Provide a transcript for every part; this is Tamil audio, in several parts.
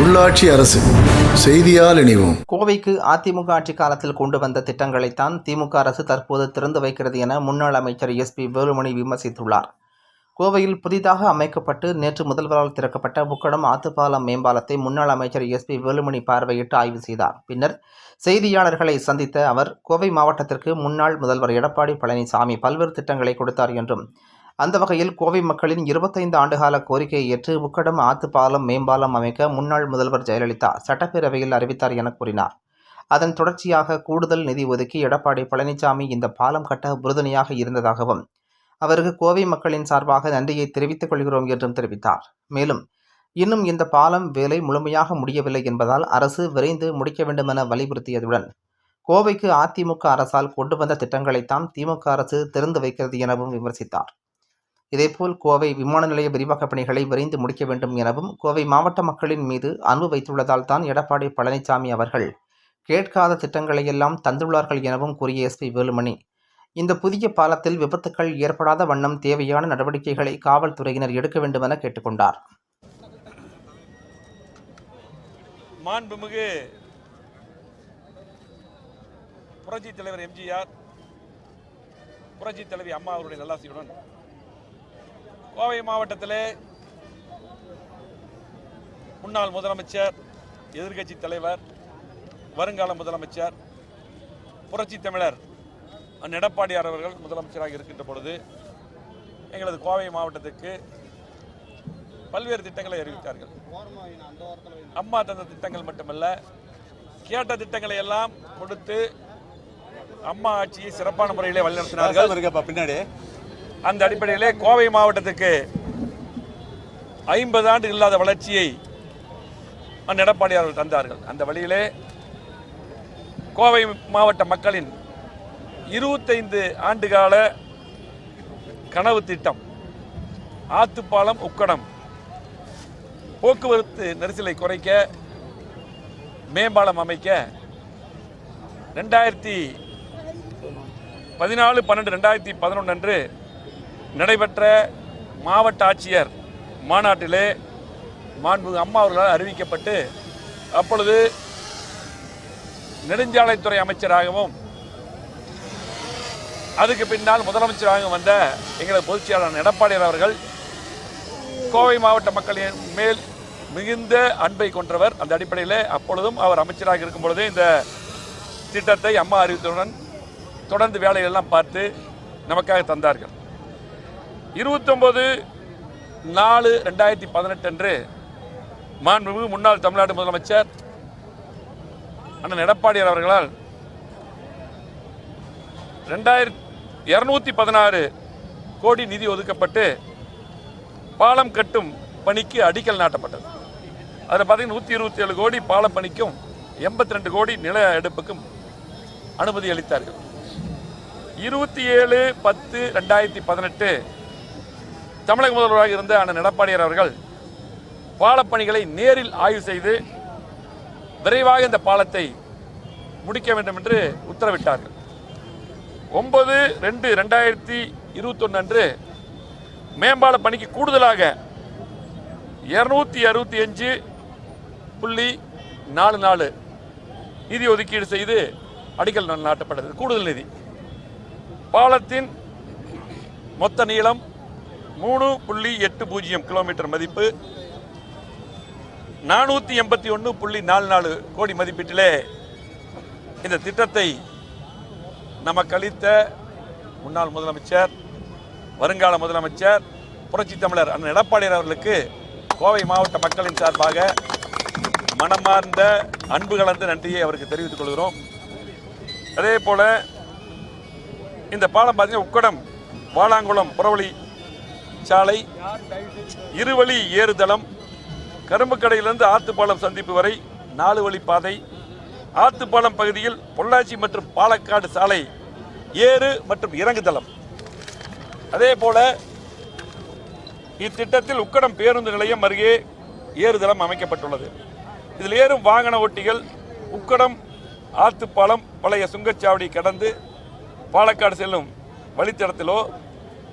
உள்ளாட்சி அரசு செய்தியால் இணைவோம். கோவைக்கு அதிமுக ஆட்சி காலத்தில் கொண்டு வந்த திட்டங்களைத்தான் திமுக அரசு தற்போது திறந்து வைக்கிறது என முன்னாள் அமைச்சர் எஸ்பி வேலுமணி விமர்சித்துள்ளார். கோவையில் புதிதாக அமைக்கப்பட்டு நேற்று முதல்வரால் திறக்கப்பட்ட புக்கடம் ஆத்துப்பாலம் மேம்பாலத்தை முன்னாள் அமைச்சர் எஸ்பி வேலுமணி பார்வையிட்டு ஆய்வு செய்தார். பின்னர் செய்தியாளர்களை சந்தித்த அவர் கோவை மாவட்டத்திற்கு முன்னாள் முதல்வர் எடப்பாடி பழனிசாமி பல்வேறு திட்டங்களை கொடுத்தார் என்றும் அந்த வகையில் கோவை மக்களின் இருபத்தைந்து ஆண்டுகால கோரிக்கையை ஏற்று புக்கடம் ஆத்துப்பாலம் மேம்பாலம் அமைக்க முன்னாள் முதல்வர் ஜெயலலிதா சட்டப்பேரவையில் அறிவித்தார் என கூறினார். அதன் தொடர்ச்சியாக கூடுதல் நிதி ஒதுக்கி எடப்பாடி பழனிசாமி இந்த பாலம் கட்ட உறுதுணையாக இருந்ததாகவும் அவருக்கு கோவை மக்களின் சார்பாக நன்றியை தெரிவித்துக் கொள்கிறோம் என்றும் தெரிவித்தார். மேலும் இன்னும் இந்த பாலம் வேலை முழுமையாக முடியவில்லை என்பதால் அரசு விரைந்து முடிக்க வேண்டுமென வலியுறுத்தியதுடன் கோவைக்கு அதிமுக அரசால் கொண்டு வந்த திட்டங்களைத்தான் திமுக அரசு திறந்து வைக்கிறது எனவும் விமர்சித்தார். இதேபோல் கோவை விமான நிலைய விரிவாக்கப் பணிகளை விரைந்து முடிக்க வேண்டும் எனவும் கோவை மாவட்ட மக்களின் மீது அன்பு வைத்துள்ளதால் தான் எடப்பாடி பழனிசாமி அவர்கள் கேட்காத திட்டங்களை எல்லாம் தந்துள்ளார்கள் எனவும் கூறிய எஸ்பி வேலுமணி. இந்த புதிய பாலத்தில் விபத்துக்கள் ஏற்படாத வண்ணம் தேவையான நடவடிக்கைகளை காவல்துறையினர் எடுக்க வேண்டுமென கேட்டுக்கொண்டார். மாண்புமிகு புரட்சி தலைவர் எம்ஜிஆர் புரட்சி தலைவி அம்மா அவருடைய நல்லாசியுடன் கோவை மாவட்டத்திலே முன்னாள் முதலமைச்சர் எதிர்கட்சி தலைவர் வருங்கால முதலமைச்சர் புரட்சி தமிழர் எடப்பாடியார் அவர்கள் முதலமைச்சராக இருக்கின்ற பொழுது எங்களது கோவை மாவட்டத்துக்கு பல்வேறு திட்டங்களை அறிவித்தார்கள். அம்மா தந்த திட்டங்கள் மட்டுமல்ல கேட்ட திட்டங்களை எல்லாம் கொடுத்து அம்மா ஆட்சியை சிறப்பான முறையிலே வழிநடத்தினார்கள். பின்னாடி. அந்த அடிப்படையிலே கோவை மாவட்டத்துக்கு ஐம்பது ஆண்டு இல்லாத வளர்ச்சியை அண்ணன் எடப்பாடி அவர்கள் தந்தார்கள். அந்த வழியிலே கோவை மாவட்ட மக்களின் இருபத்தைந்து ஆண்டுகால கனவு திட்டம் ஆத்துப்பாலம் உக்கடம் போக்குவரத்து நெரிசலை குறைக்க மேம்பாலம் அமைக்க ரெண்டாயிரத்தி பதினாலு பன்னெண்டு ரெண்டாயிரத்தி பதினொன்று அன்று நடைபெற்ற மாவட்ட ஆட்சியர் மாநாட்டிலே மாண்புமிகு அம்மா அவர்களால் அறிவிக்கப்பட்டு அப்பொழுது நெடுஞ்சாலைத்துறை அமைச்சராகவும் அதுக்கு பின்னால் முதலமைச்சராக வந்த எங்களது பொதுச்செயலாளர் எடப்பாடியார் அவர்கள் கோவை மாவட்ட மக்களின் மேல் மிகுந்த அன்பை கொன்றவர். அந்த அடிப்படையில் அப்பொழுதும் அவர் அமைச்சராக இருக்கும் பொழுதே இந்த திட்டத்தை அம்மா அறிவித்தவுடன் தொடர்ந்து வேலையெல்லாம் பார்த்து நமக்காக தந்தார்கள். இருபத்தொம்போது நாலு ரெண்டாயிரத்தி பதினெட்டு அன்று மாண்புமிகு முன்னாள் தமிழ்நாடு முதலமைச்சர் அண்ணன் எடப்பாடியார் அவர்களால் ரெண்டாயிரத்தி இரநூத்தி பதினாறு கோடி நிதி ஒதுக்கப்பட்டு பாலம் கட்டும் பணிக்கு அடிக்கல் நாட்டப்பட்டது. அதில் பார்த்தீங்கன்னா நூற்றி இருபத்தி ஏழு கோடி பாலம் பணிக்கும் எண்பத்தி ரெண்டு கோடி நில எடுப்புக்கும் அனுமதி அளித்தார்கள். இருபத்தி ஏழு பத்து ரெண்டாயிரத்தி பதினெட்டு தமிழக முதல்வராக இருந்த அண்ணன் எடப்பாடியார் அவர்கள் பாலப்பணிகளை நேரில் ஆய்வு செய்து விரைவாக இந்த பாலத்தை முடிக்க வேண்டும் என்று உத்தரவிட்டார்கள். ஒன்பது ரெண்டு ரெண்டாயிரத்தி இருபத்தொன்று அன்று மேம்பால பணிக்கு கூடுதலாக இரநூத்தி அறுபத்தி அஞ்சு புள்ளி நாலு நாலு நிதி ஒதுக்கீடு செய்து அடிக்கல் நாட்டப்பட்டது. கூடுதல் நிதி. பாலத்தின் மொத்த நீளம் மூணு புள்ளி எட்டு பூஜ்ஜியம் கிலோமீட்டர் மதிப்பு. நானூற்றி எண்பத்தி ஒன்று புள்ளி நாலு நாலு கோடி மதிப்பீட்டிலே இந்த திட்டத்தை நமக்கு அளித்த முன்னாள் முதலமைச்சர் வருங்கால முதலமைச்சர் புரட்சி தமிழர் அண்ணன் எடப்பாடியார் அவர்களுக்கு கோவை மாவட்ட மக்களின் சார்பாக மனமார்ந்த அன்பு கலந்த நன்றியை அவருக்கு தெரிவித்துக் கொள்கிறோம். அதே போல் இந்த பாலம் பார்த்தீங்கன்னா உக்கடம் வாலாங்குளம் புறவழி சாலை இருவழி ஏறுதளம் கரும்புக்கடையிலிருந்து ஆத்துப்பாலம் சந்திப்பு வரை நாலு வழி பாதை ஆத்துப்பாலம் பகுதியில் பொள்ளாச்சி மற்றும் பாலக்காடு சாலை ஏறு மற்றும் இறங்குதளம். அதே போல இத்திட்டத்தில் உக்கடம் பேருந்து நிலையம் அருகே ஏறுதளம் அமைக்கப்பட்டுள்ளது. இதில் ஏறும் வாகன ஓட்டிகள் உக்கடம் ஆத்துப்பாலம் பழைய சுங்கச்சாவடி கடந்து பாலக்காடு செல்லும் வழித்தடத்திலோ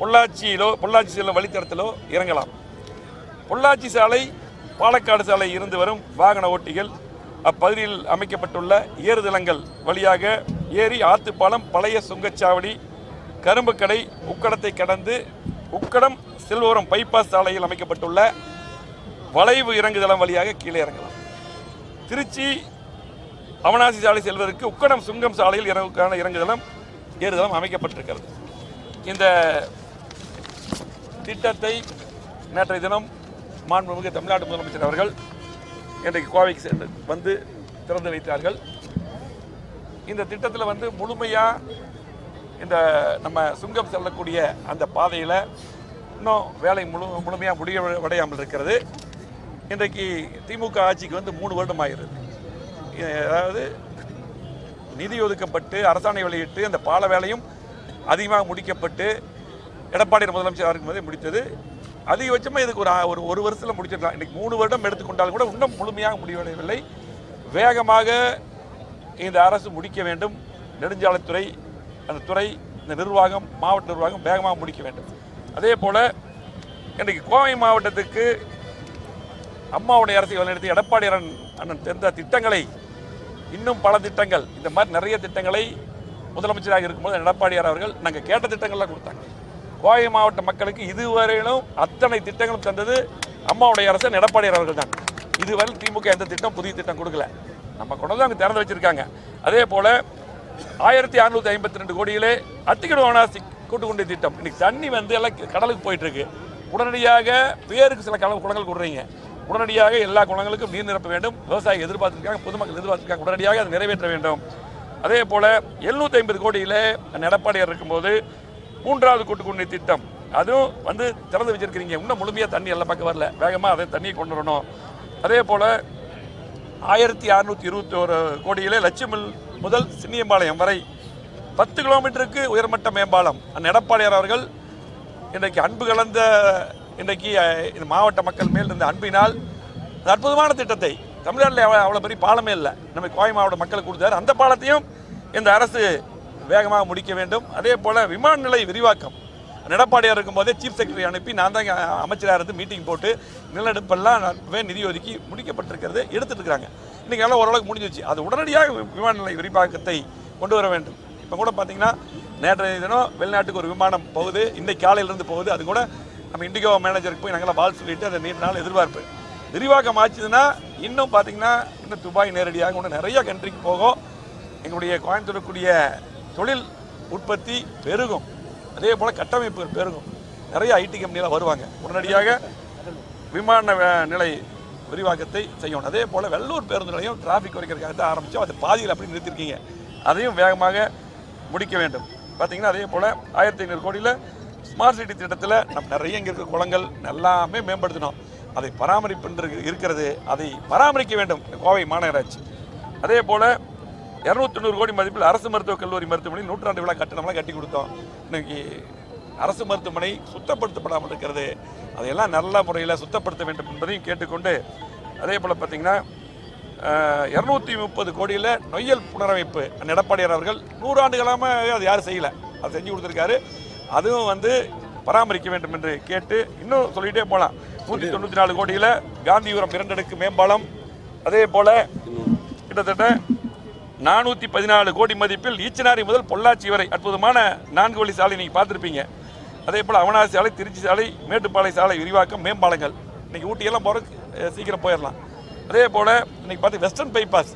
பொள்ளாச்சியிலோ பொள்ளாச்சி செல்லும் வழித்தடத்திலோ இறங்கலாம். பொள்ளாச்சி சாலை பாலக்காடு சாலை இருந்து வரும் வாகன ஓட்டிகள் அப்பகுதியில் அமைக்கப்பட்டுள்ள ஏறுதளங்கள் வழியாக ஏரி ஆத்துப்பாலம் பழைய சுங்கச்சாவடி கரும்புக்கடை உக்கடத்தை கடந்து உக்கடம் செல்வோரம் பைபாஸ் சாலையில் அமைக்கப்பட்டுள்ள வளைவு இறங்குதளம் வழியாக கீழே இறங்கலாம். திருச்சி அவனாசி சாலை செல்வதற்கு உக்கடம் சுங்கம் சாலையில் இறங்குக்கான இறங்குதளம் ஏறுதளம் அமைக்கப்பட்டிருக்கிறது. இந்த திட்டத்தை நேற்றைய தினம் மாண்புமிகு தமிழ்நாடு முதலமைச்சர் அவர்கள் இன்றைக்கு கோவைக்கு சென்று வந்து திறந்து வைத்தார்கள். இந்த திட்டத்தில் வந்து முழுமையாக இந்த நம்ம சுங்கம் செல்லக்கூடிய அந்த பாதையில் இன்னும் வேலை முழு முழுமையாக முடிவடையாமல் இருக்கிறது. இன்றைக்கு திமுக ஆட்சிக்கு வந்து மூணு வருடம் ஆகிறது அதாவது நிதி ஒதுக்கப்பட்டு அரசாணை வெளியிட்டு அந்த பால வேலையும் அதிகமாக முடிக்கப்பட்டு எடப்பாடி முதலமைச்சர் இருக்கும்போதே முடித்தது. அதிகபட்சமாக இதுக்கு ஒரு ஒரு ஒரு வருஷத்தில் முடிச்சிடலாம். இன்றைக்கி மூணு வருடம் எடுத்துக்கொண்டாலும் கூட இன்னும் முழுமையாக முடிவடையவில்லை. வேகமாக இந்த அரசு முடிக்க வேண்டும். நெடுஞ்சாலைத்துறை அந்த துறை இந்த நிர்வாகம் மாவட்ட நிர்வாகம் வேகமாக முடிக்க வேண்டும். அதே போல் இன்றைக்கு கோவை மாவட்டத்துக்கு அம்மாவுடைய அரசை வழிநடத்தி எடப்பாடி அண்ணன் தெரிந்த திட்டங்களை இன்னும் பல திட்டங்கள் இந்த மாதிரி நிறைய திட்டங்களை முதலமைச்சராக இருக்கும்போது எடப்பாடியார் அவர்கள் நாங்கள் கேட்ட திட்டங்கள்லாம் கொடுத்தாங்க. கோவை மாவட்ட மக்களுக்கு இதுவரையிலும் அத்தனை திட்டங்களும் தந்தது அம்மாவுடைய அரசு எடப்பாடி அவர்கள் தான் இதுவரை திமுக எந்த திட்டம் புதிய திட்டம் கொடுக்கல. நம்ம கொண்டு வந்து அங்கே திறந்து வச்சிருக்காங்க. அதே போல் ஆயிரத்தி அறுநூத்தி ஐம்பத்தி ரெண்டு கோடியிலே அத்திக்கடு வனாசி கூட்டுக்குண்டி திட்டம். இன்னைக்கு தண்ணி வந்து எல்லாம் கடலுக்கு போயிட்டுருக்கு. உடனடியாக பேருக்கு சில கடல் குளங்கள் கொடுறீங்க. உடனடியாக எல்லா குளங்களுக்கும் நீர் நிரப்ப வேண்டும். விவசாயி எதிர்பார்த்துருக்காங்க பொதுமக்கள் எதிர்பார்த்துருக்காங்க. உடனடியாக அதை நிறைவேற்ற வேண்டும். அதே போல் எழுநூத்தி ஐம்பது கோடியிலே எடப்பாடியார் இருக்கும்போது மூன்றாவது கூட்டுக்குடி திட்டம். அதுவும் வந்து திறந்து வச்சிருக்கிறீங்க. இன்னும் முழுமையாக தண்ணி எல்லா பக்கம் வரல. வேகமாக அதை தண்ணியை கொண்டு வரணும். அதே போல் ஆயிரத்தி அறுநூத்தி இருபத்தி ஒரு கோடியிலே லட்சுமில் முதல் சின்னியம்பாளையம் வரை பத்து கிலோமீட்டருக்கு உயர்மட்ட மேம்பாலம். அந்த எடப்பாடியார் அவர்கள் இன்றைக்கு அன்பு கலந்த இன்றைக்கு இந்த மாவட்ட மக்கள் மேல் இருந்த அன்பினால் அற்புதமான திட்டத்தை தமிழ்நாட்டில் அவ்வளோ அவ்வளோ பெரிய பாலமே இல்லை. நம்ம கோயமாவோட மக்களுக்கு கொடுத்தாரு. அந்த பாலத்தையும் இந்த அரசு வேகமாக முடிக்க வேண்டும். அதே போல் விமான நிலை விரிவாக்கம். எடப்பாடியார் இருக்கும்போதே சீஃப் செக்ரட்டரி அனுப்பி நான் தான் அமைச்சராக இருந்து மீட்டிங் போட்டு நிலநடுப்பெல்லாம் நிதி ஒதுக்கி முடிக்கப்பட்டிருக்கிறது எடுத்துட்டு இருக்காங்க. எல்லாம் ஓரளவுக்கு முடிஞ்சிச்சு அது உடனடியாக விமான நிலை விரிவாக்கத்தை கொண்டு வர வேண்டும். இப்போ கூட பார்த்தீங்கன்னா நேற்றைய தினம் வெளிநாட்டுக்கு ஒரு விமானம் போகுது. இன்றைக்கு காலையிலேருந்து போகுது. அது கூட நம்ம இண்டிகோ மேனேஜருக்கு போய் நாங்களாம் பால் சொல்லிட்டு அதை நீண்ட நாள் எதிர்பார்ப்பு. விரிவாக்கம் ஆச்சுதுன்னா இன்னும் பார்த்தீங்கன்னா இன்னும் துபாய் நேரடியாக இன்னும் நிறைய கண்ட்ரிக்கு போகும். எங்களுடைய கோயம்புத்தூருக்குரிய தொழில் உற்பத்தி பெருகும். அதே போல் கட்டமைப்புகள் பெருகும். நிறைய ஐடி கம்பெனிலாம் வருவாங்க. உடனடியாக விமான நிலை விரிவாக்கத்தை செய்யணும். அதே போல் வெள்ளூர் பேருந்து நிலையம் டிராஃபிக் குறைக்கிறதுக்காக தான் ஆரம்பித்தோம் அது பாதியில் அப்படி நிறுத்திருக்கீங்க. அதையும் வேகமாக முடிக்க வேண்டும். பார்த்தீங்கன்னா அதே போல் ஆயிரத்தி ஐநூறு கோடியில் ஸ்மார்ட் சிட்டி திட்டத்தில் நம்ம நிறைய இங்கே இருக்கிற குளங்கள் எல்லாமே மேம்படுத்தினோம் அதை பராமரிப்பு இருக்கிறது. அதை பராமரிக்க வேண்டும். கோவை மாநகராட்சி. அதே போல் இரநூத்தி நூறு கோடி மதிப்பில் அரசு மருத்துவக் கல்லூரி மருத்துவமனை நூற்றாண்டு விழா கட்டணம்லாம் கட்டி கொடுத்தோம். இன்னைக்கு அரசு மருத்துவமனை சுத்தப்படுத்தப்படாமல் இருக்கிறது. அதையெல்லாம் நல்ல முறையில் சுத்தப்படுத்த வேண்டும் என்பதையும் கேட்டுக்கொண்டு அதே போல் பார்த்தீங்கன்னா இரநூத்தி முப்பது கோடியில் நொய்யல் புனரமைப்பு. அந்த எடப்பாடியார் அவர்கள் நூறாண்டுகளாக அது யாரும் செய்யலை. அது செஞ்சு கொடுத்துருக்காரு. அதுவும் வந்து பராமரிக்க வேண்டும் என்று கேட்டு இன்னும் சொல்லிகிட்டே போகலாம் நூற்றி தொண்ணூற்றி நாலு கோடியில் காந்திபுரம் இரண்டடுக்கு மேம்பாலம். அதே போல் கிட்டத்தட்ட நானூற்றி பதினாலு கோடி மதிப்பில் ஈச்சனாரி முதல் பொள்ளாச்சி வரை அற்புதமான நான்கு வழி சாலை நீங்கள் பார்த்துருப்பீங்க. அதே போல் அவனாசி சாலை திருச்சி சாலை மேட்டுப்பாளைய சாலை விரிவாக்கம் மேம்பாலங்கள். இன்னைக்கு ஊட்டியெல்லாம் போகிறதுக்கு சீக்கிரம் போயிடலாம் அதே போல் இன்னைக்கு பார்த்து வெஸ்டர்ன் பைபாஸ்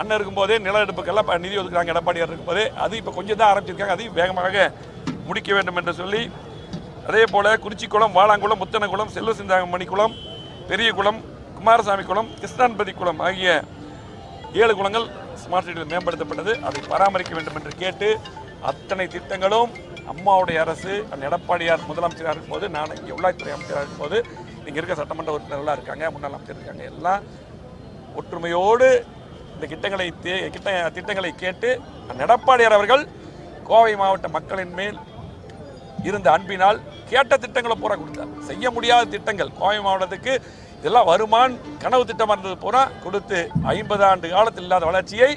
அண்ணன் இருக்கும்போதே நில எடுப்புக்கெல்லாம் நிதி ஒதுக்குறாங்க எடப்பாடியார் இருக்கும்போதே. அது இப்போ கொஞ்சம் தான் ஆரம்பிச்சிருக்காங்க. அதையும் வேகமாக முடிக்க வேண்டும் என்று சொல்லி. அதே போல் குறிச்சிக்குளம் வாளாங்குளம் முத்தனகுளம் செல்வ சிந்தாமணி குளம் பெரிய குளம் குமாரசாமி குளம் கிருஷ்ணான்பதி குளம் ஆகிய ஏழு குளங்கள் ஸ்மார்ட் சிட்டியில் மேம்படுத்தப்பட்டது. அதை பராமரிக்க வேண்டும் என்று கேட்டு அத்தனை திட்டங்களும் அம்மாவுடைய அரசு அந்த எடப்பாடியார் முதலமைச்சராக இருக்கும்போது நான் இங்கே உள்ளாட்சித்துறை அமைச்சராக இருக்கும்போது இங்கே இருக்க சட்டமன்ற உறுப்பினர்களாக இருக்காங்க முன்னாள் அமைச்சர் இருக்காங்க எல்லாம் ஒற்றுமையோடு இந்த திட்டங்களை தே- கிட்ட திட்டங்களை கேட்டு அந்த எடப்பாடியார் அவர்கள் கோவை மாவட்ட மக்களின் மேல் இருந்த அன்பினால் கேட்ட திட்டங்களை பூரா கொடுத்தார். செய்ய முடியாத திட்டங்கள். கோவை மாவட்டத்துக்கு இதெல்லாம் வருமான் கனவு திட்டமாக இருந்தது பூரா கொடுத்து ஐம்பது ஆண்டு காலத்தில் இல்லாத வளர்ச்சியை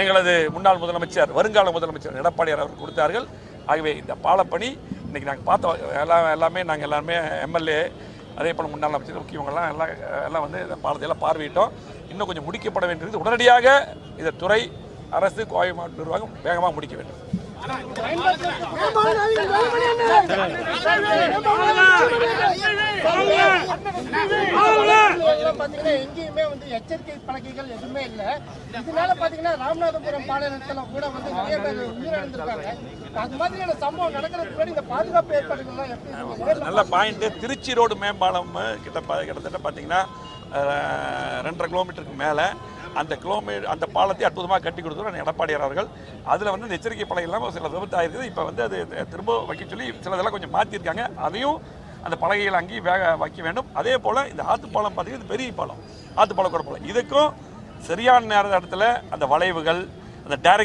எங்களது முன்னாள் முதலமைச்சர் வருங்கால முதலமைச்சர் எடப்பாடியார் அவர் கொடுத்தார்கள். ஆகவே இந்த பாலப்பணி இன்னைக்கு நாங்கள் பார்த்தோம். எல்லாம் எல்லாமே நாங்கள் எல்லாருமே எம்எல்ஏ அதே போல் முன்னாள் அமைச்சர் முக்கியவங்களாம் எல்லாம் எல்லாம் வந்து இந்த பாலத்தையெல்லாம் பார்வையிட்டோம். இன்னும் கொஞ்சம் முடிக்கப்பட வேண்டியது உடனடியாக இந்த துறை அரசு கோவை மாவட்ட நிர்வாகம் வேகமாக முடிக்க வேண்டும். எங்கேயுமே வந்து எச்சரிக்கை பலகைகள் எதுவுமே இல்லை இதனால பாத்தீங்கன்னா ராமநாதபுரம் பாளையத்துல கூட வந்து நிறைய பேர் உயிரிழந்திருக்காங்க அது மாதிரியான சம்பவம் நடக்கிறதுக்கு முன்னாடி இந்த பாதுகாப்பு ஏற்பாடுகள் எப்படி நல்ல பாயிண்ட்டு திருச்சி ரோடு மேம்பாலம் கிட்ட கிட்டத்தட்ட பார்த்தீங்கன்னா ரெண்டரை கிலோமீட்டருக்கு மேலே. அந்த கிலோமீட்டர் அந்த பாலத்தை அற்புதமாக கட்டி கொடுத்தவர் எடப்பாடியார் அவர்கள் அதில் வந்து இந்த எச்சரிக்கை பழைய இல்லாமல் சில விபத்து ஆயிருக்குது இப்போ வந்து அது திரும்ப வைக்க சொல்லி சிலதெல்லாம் கொஞ்சம் மாற்றிருக்காங்க அதையும் அந்த பலகையில் அங்கேயும் வேக வைக்க வேண்டும். அதே போல் இந்த ஆத்துப்பாலம் பார்த்தீங்கன்னா இது பெரிய பாலம். ஆத்துப்பாலம் கூட பாலம். இதுக்கும் சரியான நேர இடத்துல அந்த வளைவுகள் அந்த டைரக்ட்